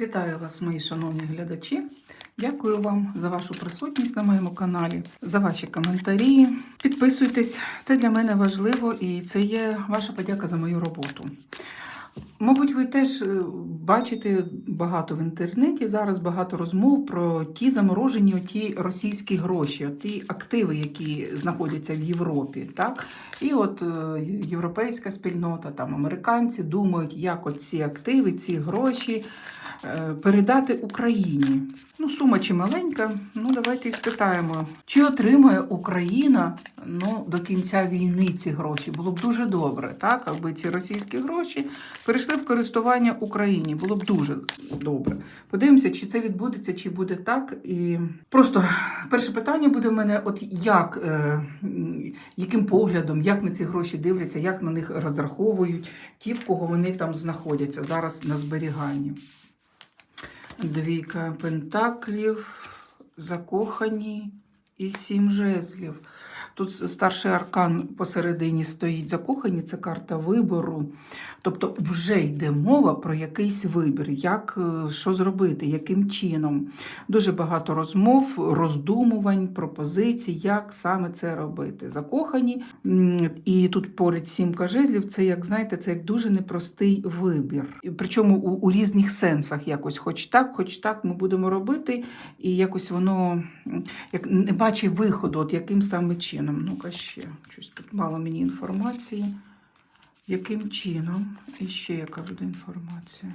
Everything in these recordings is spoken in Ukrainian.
Вітаю вас, мої шановні глядачі. Дякую вам за вашу присутність на моєму каналі, за ваші коментарі. Підписуйтесь, це для мене важливо і це є ваша подяка за мою роботу. Мабуть, ви теж е, бачите багато в інтернеті зараз багато розмов про ті заморожені оті російські гроші, ті активи, які знаходяться в Європі. Так? І от е, європейська спільнота, там американці думають, як ці активи, ці гроші е, передати Україні. Ну, сума чи маленька, ну давайте і спитаємо, чи отримає Україна ну, до кінця війни ці гроші? Було б дуже добре, так, аби ці російські гроші перейшли в користування Україні. Було б дуже добре. Подивимося, чи це відбудеться, чи буде так. І просто перше питання буде в мене: от як, е, яким поглядом, як на ці гроші дивляться, як на них розраховують ті, в кого вони там знаходяться зараз на зберіганні. Двійка пентаклів, закохані і сім жезлів. Тут старший аркан посередині стоїть закохані, це карта вибору. Тобто вже йде мова про якийсь вибір, як, е, що зробити, яким чином. Дуже багато розмов, роздумувань, пропозицій, як саме це робити. Закохані. І тут поряд сімка жезлів, це як знаєте, це як дуже непростий вибір. Причому у, у різних сенсах якось, хоч так, хоч так ми будемо робити, і якось воно як не бачить виходу, от яким саме чином. Ну-ка ще щось тут мало мені інформації. Яким чином? І ще яка буде інформація?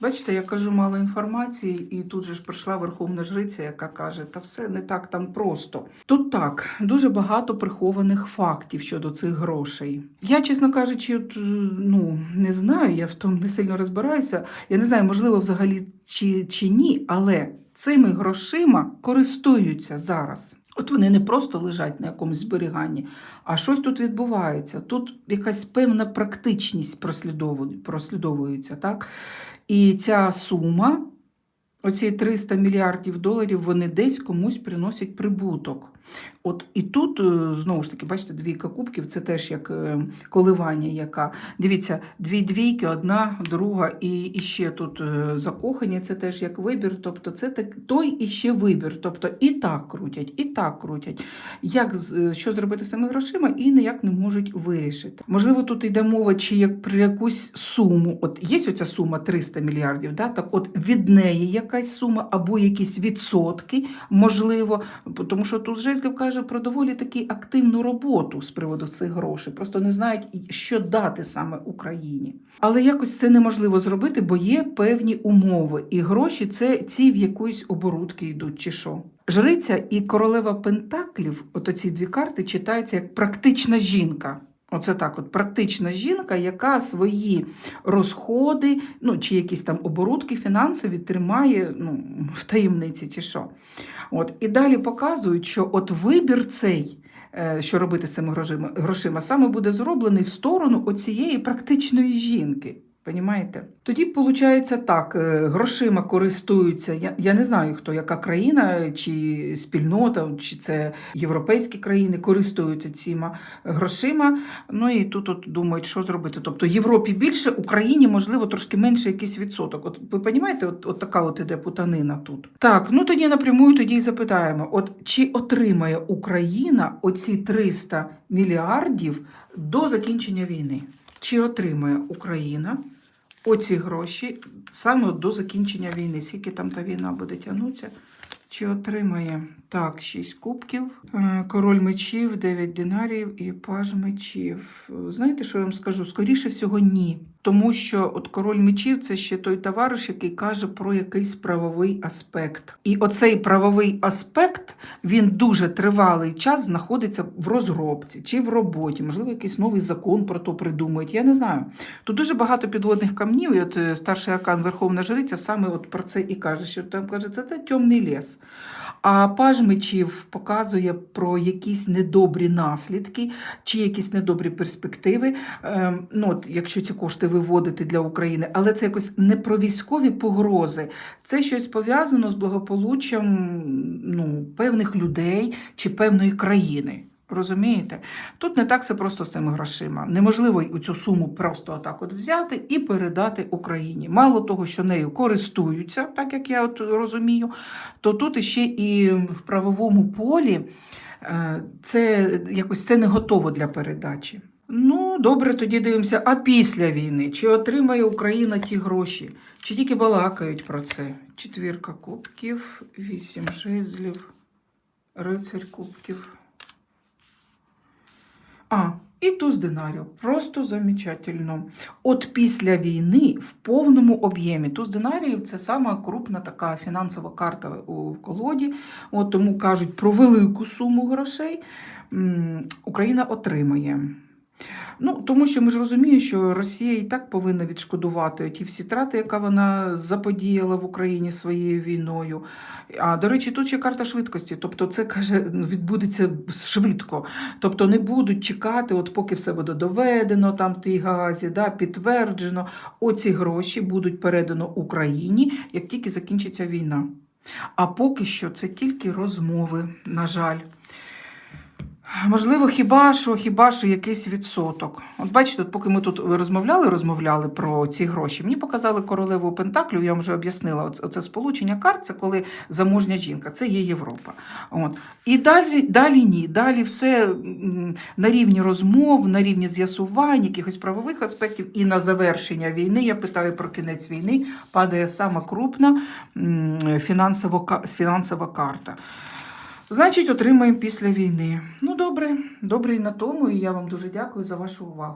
Бачите, я кажу мало інформації, і тут же ж прийшла Верховна Жриця, яка каже, та все не так там просто. Тут так, дуже багато прихованих фактів щодо цих грошей. Я, чесно кажучи, от, е, ну, не знаю, я в тому не сильно розбираюся. Я не знаю, можливо, взагалі чи, чи ні, але цими грошима користуються зараз. От вони не просто лежать на якомусь зберіганні, а щось тут відбувається. Тут якась певна практичність прослідову- прослідовується. Так? І ця сума, оці 300 мільярдів доларів, вони десь комусь приносять прибуток. От і тут, е, знову ж таки, бачите, двійка кубків це теж як е, коливання, яка. Дивіться, дві двійки, одна, друга, і, і ще тут е, закохані, це теж як вибір. Тобто це так, той і ще вибір. Тобто і так крутять, і так крутять. Як, що зробити з цими грошима, і ніяк не можуть вирішити. Можливо, тут йде мова, чи як про якусь суму. От є оця сума 300 мільярдів, да? так от від неї якась сума або якісь відсотки, можливо, тому що тут жезлів каже про доволі таки активну роботу з приводу цих грошей. Просто не знають, що дати саме Україні. Але якось це неможливо зробити, бо є певні умови, і гроші це ці в якоїсь оборудки йдуть, чи що. Жриця і королева Пентаклів, от оці дві карти, читаються як практична жінка. Оце так, от практична жінка, яка свої розходи, ну чи якісь там оборудки фінансові тримає ну, в таємниці, чи що. От, і далі показують, що от вибір цей, е, що робити з цими грошима, саме буде зроблений в сторону оцієї практичної жінки. Понімаєте? Тоді виходить так: е, грошима користуються. Я, я не знаю, хто яка країна, чи спільнота, чи це європейські країни користуються цими грошима. Ну і тут от думають, що зробити. Тобто Європі більше, Україні, можливо, трошки менше якийсь відсоток. От ви розумієте, от, от така от іде путанина тут. Так, ну тоді напрямую тоді й запитаємо: от чи отримає Україна оці 300 мільярдів до закінчення війни? Чи отримає Україна оці гроші саме до закінчення війни? Скільки там та війна буде тягнутися? Чи отримає так, 6 кубків, е, король мечів, 9 динарів і паж мечів. Знаєте, що я вам скажу? Скоріше всього, ні. Тому що от король мечів це ще той товариш, який каже про якийсь правовий аспект. І оцей правовий аспект він дуже тривалий час знаходиться в розробці чи в роботі. Можливо, якийсь новий закон про то придумають. Я не знаю. Тут дуже багато підводних камнів. І от е, старший аркан Верховна Жриця саме от про це і каже, що там каже, це те темний ліс. А паж мечів показує про якісь недобрі наслідки чи якісь недобрі перспективи. Ем, ну, от, якщо ці кошти виводити для України, але це якось не про військові погрози. Це щось пов'язано з благополуччям ну, певних людей чи певної країни. Розумієте? Тут не так все просто з цими грошима. Неможливо й цю суму просто отак от взяти і передати Україні. Мало того, що нею користуються, так як я от розумію, то тут іще і в правовому полі е, це якось це не готово для передачі. Ну, добре, тоді дивимося. А після війни чи отримає Україна ті гроші? Чи тільки балакають про це? Четвірка кубків, вісім жезлів, рицарь кубків. А, і туз динарів. Просто замечательно. От після війни в повному об'ємі туз динаріїв це сама крупна така фінансова карта у колоді. От тому кажуть про велику суму грошей Україна отримає. Ну, тому що ми ж розуміємо, що Росія і так повинна відшкодувати ті всі трати, яка вона заподіяла в Україні своєю війною. А до речі, тут ще карта швидкості. Тобто, це каже, відбудеться швидко. Тобто не будуть чекати, от поки все буде доведено, там в тій газі, да, підтверджено. Оці гроші будуть передано Україні, як тільки закінчиться війна. А поки що це тільки розмови, на жаль. Можливо, хіба що, хіба що якийсь відсоток. От бачите, от поки ми тут розмовляли, розмовляли про ці гроші, мені показали королеву Пентаклю, я вам вже об'яснила, оце сполучення карт, це коли заможня жінка, це є Європа. От. І далі, далі ні. Далі все на рівні розмов, на рівні з'ясувань, якихось правових аспектів. І на завершення війни, я питаю про кінець війни, падає сама крупна м, фінансово, фінансова карта. Значить, отримаємо після війни. Ну, добре, добре і на тому, і я вам дуже дякую за вашу увагу.